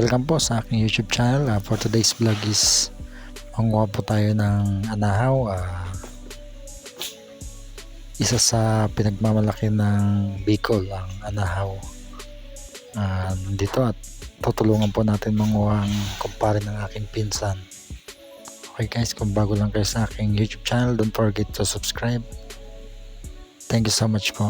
Welcome po sa aking YouTube channel. Ah, for today's vlog is manguha po tayo ng anahaw. Ah, isa sa pinagmamalaki ng Bicol ang anahaw. Ah, dito at tutulungan po natin manguha ang kumpare ng aking pinsan. Okay guys, kung bago lang kayo sa aking YouTube channel, don't forget to subscribe. Thank you so much po.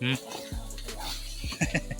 嗯。嘿嘿嘿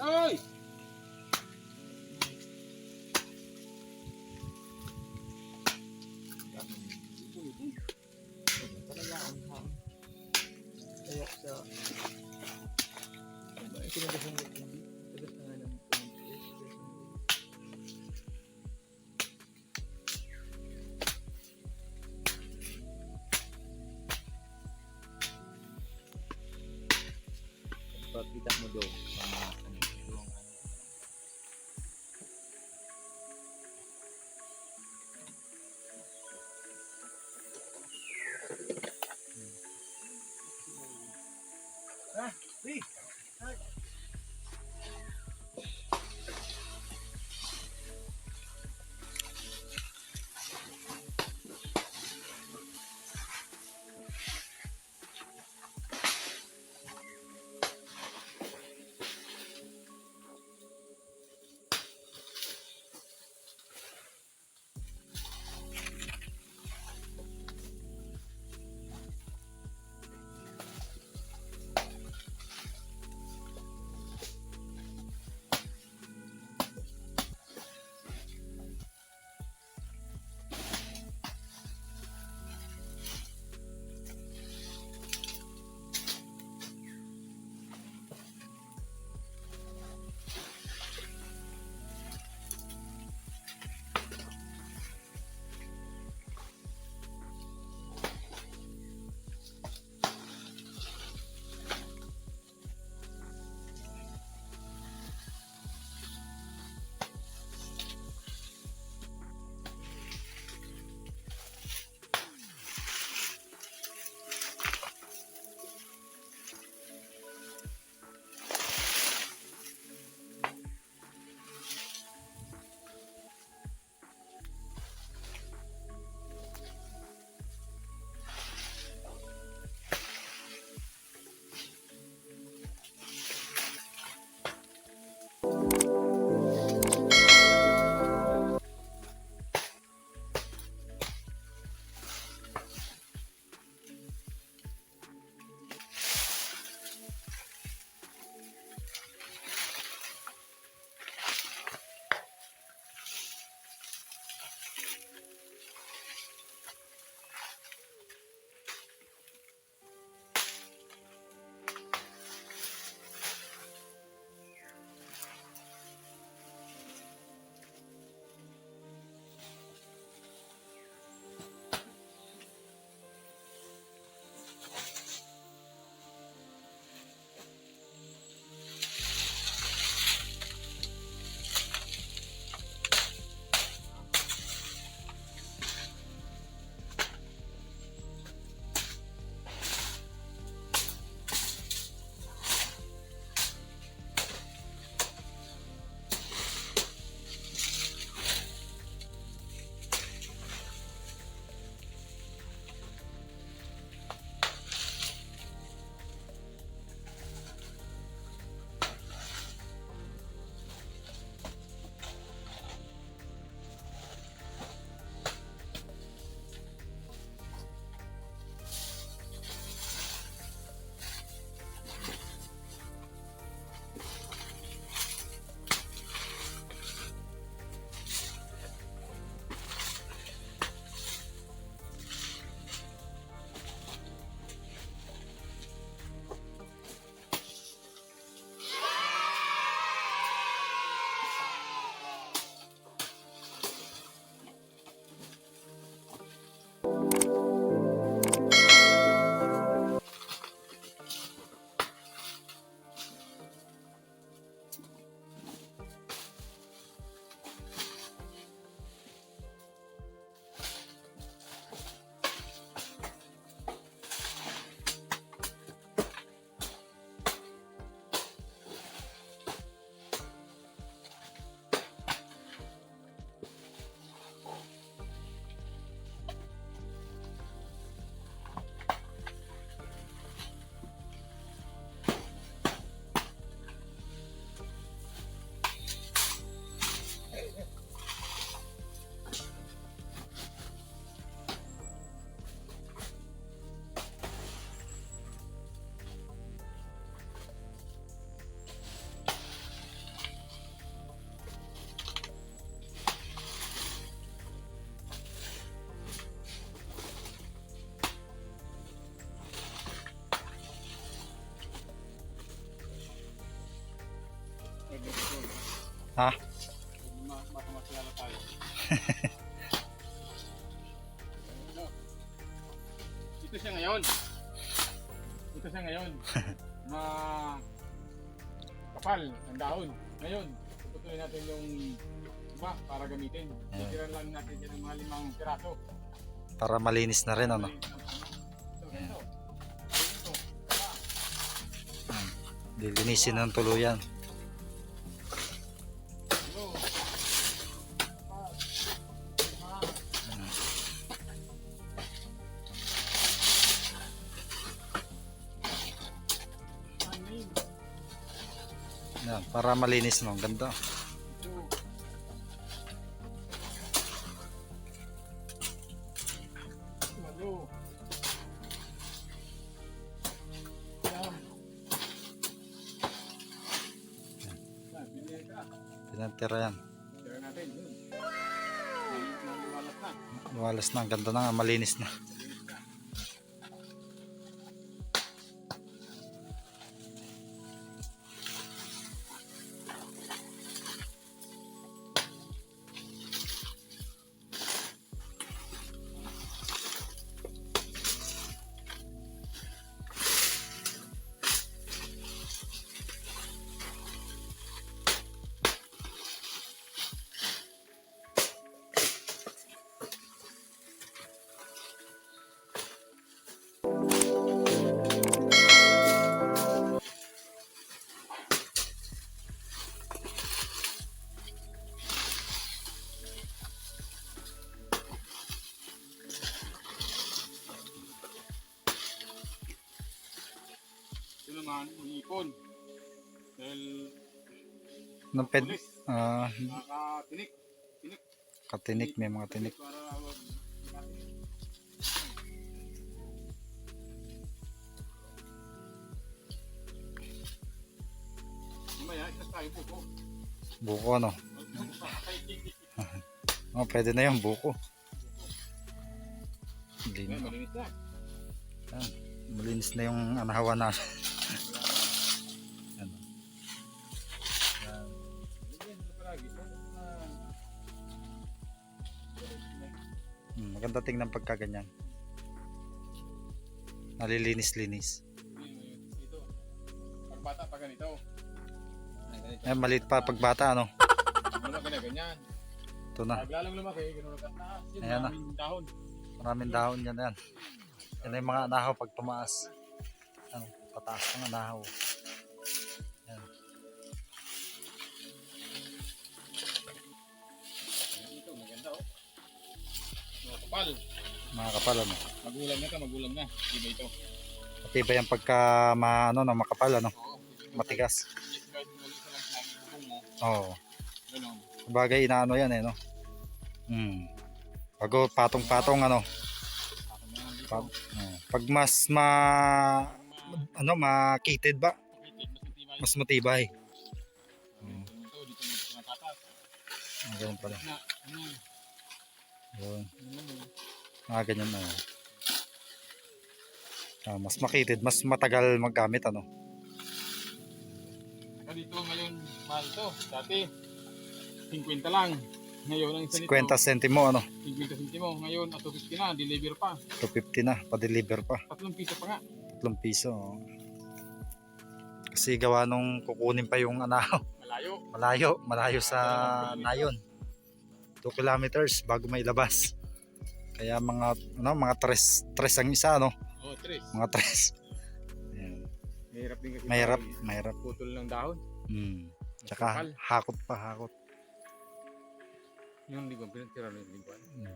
Ay! See? Ha? Ano? Ito siya ngayon. Ito siya ngayon. Ma kapal ang dahon. Ngayon, tutuloy natin yung iba para gamitin. Titiran lang natin dyan ng mga limang piraso. Para malinis na rin ano. Diba? Lilinisin ng tuluyan. Para malinis no. Ang Ganda. Siyam. Yan. Walas na. Ganda na nga. Malinis na. Malinis na. Ito naman, ipon. Dahil Nung ped, pulis, ah, nakatinik. Tinik. katinik. May mga tinik. Para wag Mamaya, isa tayo po. Buko ano. Oh, pwede na yung buko. Hindi Ayan, na. malinis na. Yan. Malinis na yung anahawa na. Hmm, maganda tingnan pagka ganyan. Nalilinis-linis. Ito. Pag bata pa ganito. Ay. Eh, maliit pa pagbata, ano? Na ganyan. Ito na. Pag lalong lumaki, ka na. Ayan na. maraming dahon. Maraming dahon yan, yan. Yan na yung mga anahaw pag tumaas. Ano, pataas ng anahaw. Mga kapal. Mga kapal, ano. Magulang na ka, magulang na. Iba ito. Pati ba yan pagka ma, ano, no, makapal, ano? Oo. Matigas. Kahit lang bubong mo. Oo. Ganun. Bagay inaano yan, eh, no? Hmm. Bago patong-patong, ano. Ako na lang dito. Pag, oh. pag mas ma, ano, makitid ba? Mas matibay. Mas matibay. Ito, dito mo ito natatas. Ah, ganun pala. Na, ano, Yun. Ano, ano. Ah, ganyan na. Ah, mas makitid, mas matagal maggamit, ano. Dito ngayon, mahal to. Dati, 50 lang. Ngayon, ang isa nito, 50 centimo, ano. 50 centimo. Ngayon, at 250 na, deliver pa. 250 na, pa-deliver pa. 3 piso pa nga. 3 piso. oh. Kasi gawa nung kukunin pa yung anahaw. Malayo. Malayo, malayo sa nayon. 2 kilometers bago mailabas. Kaya mga ano, mga tres, tres ang isa no, Oh, 3. mga tres. Ayan. Mahirap din kasi. Mahirap, pag mahirap. Putol ng dahon. Hmm. Tsaka hakot pa, hakot. Yung lingkong, pinagtira ng lingkong. Hindi.